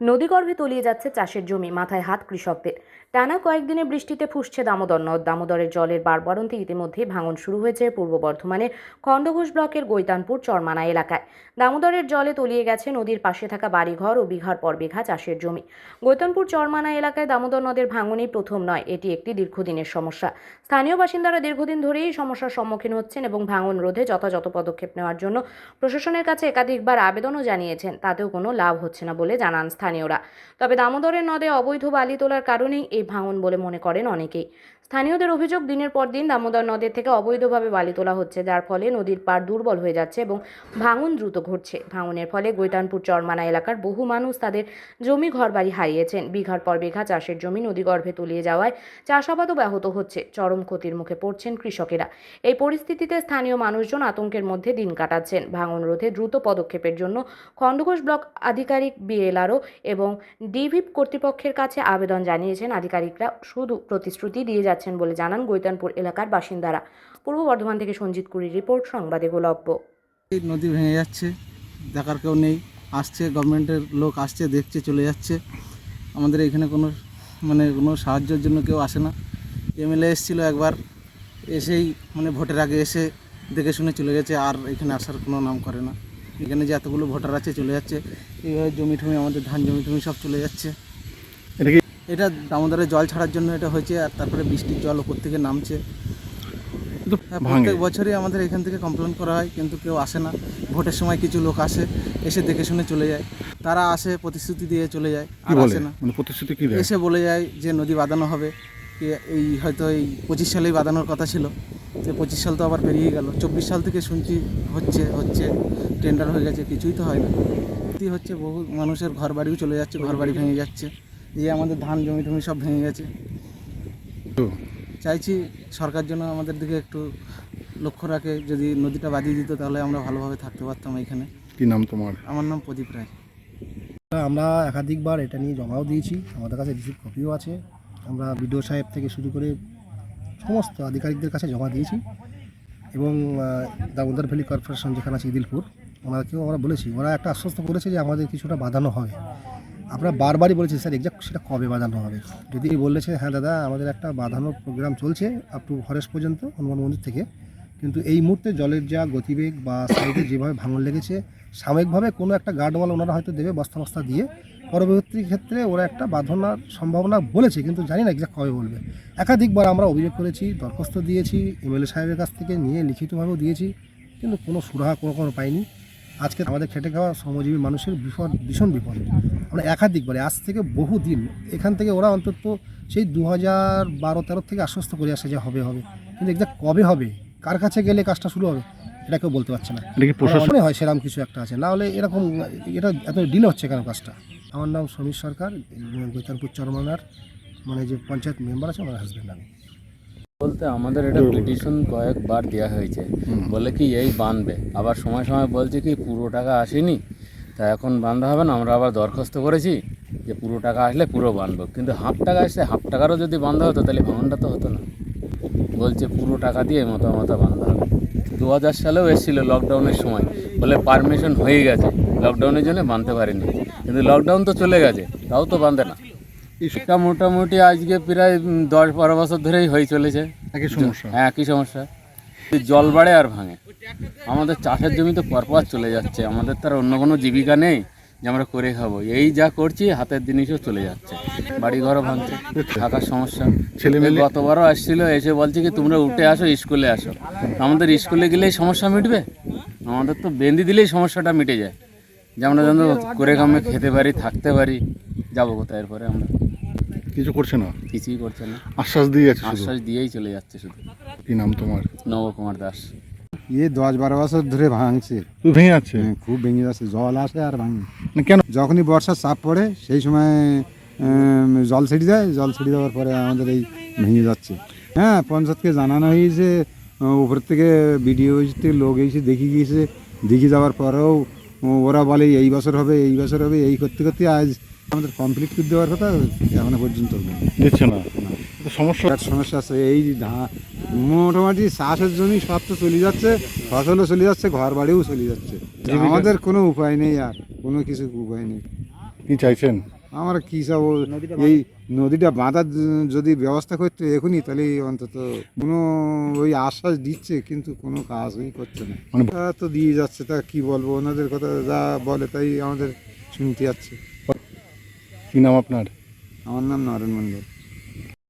নদীগর্ভে তলিয়ে যাচ্ছে চাষের জমি, মাথায় হাত কৃষকদের। টানা কয়েকদিনের বৃষ্টিতে ফুসছে দামোদর নদ। দামোদরের জলের বারবারন্তে ইতিমধ্যে ভাঙন শুরু হয়েছে পূর্ব বর্ধমানের খণ্ডঘোষ ব্লকের গৈতানপুর চরমানা এলাকায়। দামোদরের জলে তলিয়ে গেছে নদীর পাশে থাকা বাড়িঘর ও বিঘার পর বিঘা চাষের জমি। গৈতানপুর চরমানা এলাকায় দামোদর নদের ভাঙনই প্রথম নয়, এটি একটি দীর্ঘদিনের সমস্যা। স্থানীয় বাসিন্দারা দীর্ঘদিন ধরেই এই সমস্যার সম্মুখীন হচ্ছেন এবং ভাঙন রোধে যথাযথ পদক্ষেপ নেওয়ার জন্য প্রশাসনের কাছে একাধিকবার আবেদনও জানিয়েছেন। তাতেও কোনো লাভ হচ্ছে না বলে জানান স্থানীয়রা। তবে দামোদরের নদে অবৈধ বালি তোলার কারণেই এই ভাঙন বলে মনে করেন অনেকেই। স্থানীয়দের অভিযোগ, দিনের পর দিন দামোদর নদের থেকে অবৈধভাবে বালি তোলা হচ্ছে, যার ফলে নদীর পাড় দুর্বল হয়ে যাচ্ছে এবং ভাঙন দ্রুত ঘটছে। ভাঙনের ফলে গৈতানপুর চরমানা এলাকার বহু মানুষ তাদের জমি ঘরবাড়ি হারিয়েছেন। বিঘার পর বিঘা চাষের জমি নদীগর্ভে তলিয়ে যাওয়ায় চাষাবাদও ব্যাহত হচ্ছে। চরম ক্ষতির মুখে পড়ছেন কৃষকেরা। এই পরিস্থিতিতে স্থানীয় মানুষজন আতঙ্কের মধ্যে দিন কাটাচ্ছেন। ভাঙন রোধে দ্রুত পদক্ষেপের জন্য খণ্ডঘোষ ব্লক আধিকারিক বিএলআরও এবং ডিভিপ কর্তৃপক্ষের কাছে আবেদন জানিয়েছেন। আধিকারিকরা শুধু প্রতিশ্রুতি দিয়ে যাচ্ছেন বলে জানান গৈতানপুর এলাকার বাসিন্দারা। পূর্ব বর্ধমান থেকে সঞ্জিত কুড়ির রিপোর্ট সংবাদে গোলব্য। নদী ভেঙে যাচ্ছে দেখার কেউ নেই। আসছে গভর্নমেন্টের লোক আসছে দেখছে চলে যাচ্ছে। আমাদের এখানে কোনো মানে কোনো সাহায্যের জন্য কেউ আসে না। এমএলএ এসেছিল একবার এসেই মানে ভোটের আগে এসে দেখে শুনে চলে গেছে আর এখানে আসার কোনো নাম করে না। এখানে যে এতগুলো ভোটার আছে চলে যাচ্ছে। এইভাবে জমি টমি আমাদের ধান জমি টমি সব চলে যাচ্ছে। এটা কি এটা দামোদরে জল ছাড়ার জন্য এটা হয়েছে আর তারপরে বৃষ্টির জল ওপর থেকে নামছে। তো হ্যাঁ প্রত্যেক বছরই আমাদের এখান থেকে কমপ্লেন করা হয় কিন্তু কেউ আসে না। ভোটের সময় কিছু লোক আসে এসে দেখে শুনে চলে যায়। তারা আসে প্রতিশ্রুতি দিয়ে চলে যায় কি আর বলে? আসে না। মানে প্রতিশ্রুতি কি দেয়? এসে বলে যায় যে নদী বাঁধানো হবে। কি এই হয়তো এই পঁচিশ সালেই বাঁধানোর কথা ছিল। যে পঁচিশ সাল তো আবার পেরিয়ে গেল। চব্বিশ সাল থেকে শুনছি হচ্ছে হচ্ছে টেন্ডার হয়ে গেছে কিছুই তো হয় না। ক্ষতি হচ্ছে বহু মানুষের ঘর বাড়িও চলে যাচ্ছে ঘর বাড়ি ভেঙে যাচ্ছে। এই আমাদের ধান জমি টমি সব ভেঙে গেছে। তো? চাইছি সরকার যেন আমাদের দিকে একটু লক্ষ্য রাখে যদি নদীটা বাদিয়ে দিত তাহলে আমরা ভালোভাবে থাকতে পারতাম এখানে। কি নাম তোমার? আমার নাম প্রদীপ রায়। আমরা একাধিকবার এটা নিয়ে জমাও দিয়েছি আমাদের কাছে রিসিভ কপিও আছে। আমরা বিডিও সাহেব থেকে শুরু করে সমস্ত আধিকারিকদের কাছে জমা দিয়েছি এবং দামোদর ভ্যালি কর্পোরেশন যেখানে আছে ইদিলপুর ওনাকেও আমরা বলেছি। ওরা একটা আশ্বস্ত করেছে যে আমাদের কিছুটা বাঁধানো হবে। আমরা বারবারই বলেছি স্যার এক্সাক্ট সেটা কবে বাঁধানো হবে? যদি বলেছে হ্যাঁ দাদা, আমাদের একটা বাঁধানোর প্রোগ্রাম চলছে আপ টু ফরেস্ট পর্যন্ত, হনুমান মন্দির থেকে। কিন্তু এই মুহূর্তে জলের যা গতিবেগ বা সাইডে যেভাবে ভাঙন লেগেছে, সাময়িকভাবে কোনো একটা গার্ডওয়াল ওনারা হয়তো দেবে বস্তা বস্তা দিয়ে। পরবর্তী ক্ষেত্রে ওরা একটা বাঁধনার সম্ভাবনা বলেছে, কিন্তু জানি না এক্সাক্ট কবে বলবে। একাধিকবার আমরা অভিযোগ করেছি, দরখাস্ত দিয়েছি, এমএলএ সাহেবের কাছ থেকে নিয়ে লিখিতভাবেও দিয়েছি, কিন্তু কোনো সুরাহা কোনো কোনো পাইনি। আজকে আমাদের খেটে খাওয়া শ্রমজীবী মানুষের বিপদ, ভীষণ বিপদ। আমরা একাধিকবার আজ থেকে বহু দিন এখান থেকে ওরা অন্তত সেই দু হাজার বারো তেরো থেকে আশ্বস্ত করে আসে যে হবে হবে। কিন্তু এক্সাক্ট কবে হবে কার কাছে গেলে কাজটা শুরু হবে এটা কেউ বলতে পারছে না। এটা মনে হয় সেরকম কিছু একটা আছে। না হলে এরকম এটা এত ডিলে হচ্ছে কেন কাজটা? আমার নাম সমীর সরকার গৈতানপুর চরমানার মানে যে পঞ্চায়েত মেম্বার আছে আমার হাজব্যান্ড আমি। বলতে আমাদের এটা পিটিশন কয়েকবার দেওয়া হয়েছে। বলে কি এই বানবে। আবার সময় সময় বলছে কি পুরো টাকা আসেনি? তা এখন বাঁধা হবে না আমরা আবার দরখাস্ত করেছি যে পুরো টাকা আসলে পুরো বাঁধবো কিন্তু হাফ টাকা আসলে হাফ টাকারও যদি বাঁধা হতো তাহলে ভাঙনটা তো হতো না। বলছে পুরো টাকা দিয়ে মতো মতো বাঁধা হবে। দু হাজার সালেও এসেছিল লকডাউনের সময়। বলে পারমিশন হয়ে গেছে। লকডাউনের জন্য বাঁধতে পারিনি। কিন্তু লকডাউন তো চলে গেছে তাও তো বাঁধে না। এটা মোটামুটি আজকে প্রায় দশ বারো বছর ধরেই হয়ে চলেছে। একই সমস্যা। হ্যাঁ একই সমস্যা। জল বাড়ে আর ভাঙে। আমাদের চাষের জমি তো পরপর চলে যাচ্ছে। আমাদের তো আর অন্য কোনো জীবিকা নেই যে আমরা করে খাব। এই যা করছি হাতের জিনিসও চলে যাচ্ছে। বাড়ি ঘরও ভাঙছে থাকার সমস্যা। ছেলেমেয়ে- গতবারও আসছিল এসে বলছে কি তোমরা উঠে আসো স্কুলে আসো। আমাদের স্কুলে গেলেই সমস্যা মিটবে? আমাদের তো বেঁধে দিলেই সমস্যাটা মিটে যায়। যে আমরা যেন করে কামে খেতে পারি থাকতে পারি যাব কোথায় এরপরে আমরা? কিছু করছে না? কিছুই করছে না। আশ্বাস দিয়ে যাচ্ছে আশ্বাস দিয়েই চলে যাচ্ছে শুধু। কি নাম তোমার? নবকুমার দাস। ইয়ে দশ বারো বছর ধরে ভাঙছে। তো ভেঙে যাচ্ছে? হ্যাঁ, খুব ভেঙে যাচ্ছে। জল আসে আর ভাঙে। না কেন? যখনই বর্ষার চাপ পড়ে সেই সময় জল ছেড়ে দেয় জল ছেড়ে দেওয়ার পরে আমাদের এই ভেঙে যাচ্ছে। হ্যাঁ পঞ্চায়েতকে জানানো হয়েছে উপর থেকে বিডিও থেকে লোক এসে দেখে গিয়েছে। দেখে যাওয়ার পরেও ওরা বলে এই বছর হবে এই বছর হবে এই করতে করতে আজ আমাদের কমপ্লিট করে দেওয়ার কথা এখনও পর্যন্ত দিচ্ছে না। সমস্যা। সমস্যা আছে এই ধান মোটামুটি চাষের জমি সব তো চলে যাচ্ছে ফসলও চলে যাচ্ছে ঘর বাড়িও চলে যাচ্ছে। আমাদের কোনো উপায় নেই আর কোনো কিছু উপায় নেই। কি চাইছেন? আমার কী সব এই নদীটা বাঁধার যদি ব্যবস্থা করতে এখনই তাহলে অন্তত কোনো ওই আশ্বাস দিচ্ছে কিন্তু কোনো কাজই করছে না। মানে তা তো দিয়ে যাচ্ছে তা কি বলব ওনাদের কথা যা বলে তাই আমাদের শুনতে যাচ্ছে। কি নাম আপনার? আমার নাম নরেন মণ্ডল।